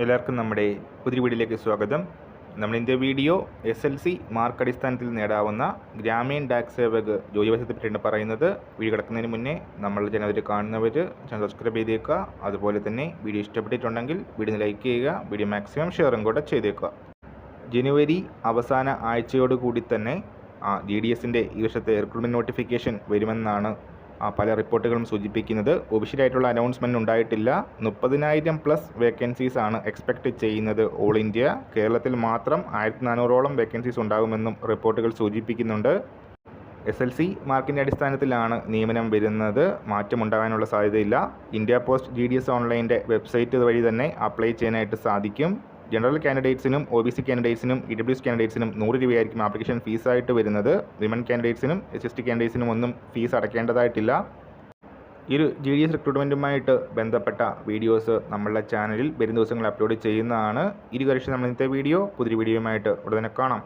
എല്ലാവർക്കും നമ്മുടെ പുതിയ വീഡിയോയിലേക്ക് സ്വാഗതം. നമ്മളിന്റെ video S L C mark അടിസ്ഥാനത്തിൽ നേടാവുന്ന ഗ്രാമീൺ ഡാക് സേവക് ജോലി വശത്തെ പറ്റിയാണ് പറയുന്നത്. വീഡിയോ കിടക്കുന്നതിന് മുന്നേ നമ്മൾ ചാനൽ കാണുന്നവർ ചാനൽ സബ്സ്ക്രൈബ് ചെയ്തേക്കുക. അതുപോലെ തന്നെ വീഡിയോ ഇഷ്ടപ്പെട്ടിട്ടുണ്ടെങ്കിൽ വീഡിയോ ലൈക്ക് ചെയ്യുക വീഡിയോ മാക്സിമം ഷെയറും കൂടെ ചെയ്തേക്കുക. ജനുവരി അവസാന ആഴ്ചയോടുകൂടി തന്നെ ജി ഡി എസിന്റെ ഈ വർഷത്തെ റിക്രൂട്ട്മെന്റ് നോട്ടിഫിക്കേഷൻ വരുമെന്നാണ് പല റിപ്പോർട്ടുകളും സൂചിപ്പിക്കുന്നത്. ഒഫീഷ്യലായിട്ടുള്ള അനൗൺസ്മെന്റ് ഉണ്ടായിട്ടില്ല. മുപ്പതിനായിരം പ്ലസ് വേക്കൻസീസ് ആണ് എക്സ്പെക്റ്റ് ചെയ്യുന്നത് ഓൾ ഇന്ത്യ. കേരളത്തിൽ മാത്രം ആയിരത്തി നാനൂറോളം വേക്കൻസീസ് ഉണ്ടാകുമെന്നും റിപ്പോർട്ടുകൾ സൂചിപ്പിക്കുന്നുണ്ട്. എസ് എൽ സി മാർക്കിന്റെ അടിസ്ഥാനത്തിലാണ് നിയമനം വരുന്നത്. മാറ്റമുണ്ടാകാനുള്ള സാധ്യതയില്ല. India post G D S ഓൺലൈന്റെ website വഴി തന്നെ അപ്ലൈ ചെയ്യാനായിട്ട് സാധിക്കും. ജനറൽ കാൻഡിഡേറ്റ്സിനും ഒ ബി സി കാൻഡിഡേറ്റ്സിനും ഇ ഡബ്ല്യു എസ് കാൻഡിഡേറ്റ്സിനും നൂറ് രൂപയായിരിക്കും ആപ്ലിക്കേഷൻ ഫീസായിട്ട് വരുന്നത്. വിമൻ കാൻഡിഡേറ്റ്സിനും എസ് എസ് ടി കാൻഡിഡേറ്റ്സിനും ഒന്നും ഫീസ് അടയ്ക്കേണ്ടതായിട്ടില്ല. ഈ ഒരു ജി ഡി എസ് റിക്രൂട്ട്മെന്റുമായിട്ട് ബന്ധപ്പെട്ട വീഡിയോസ് നമ്മളുടെ ചാനലിൽ വരും ദിവസങ്ങളിൽ അപ്ലോഡ് ചെയ്യുന്നതാണ്. ഇരു നമ്മൾ ഇന്നത്തെ വീഡിയോ പുതിയ വീഡിയോയുമായിട്ട് ഉടനെ കാണാം.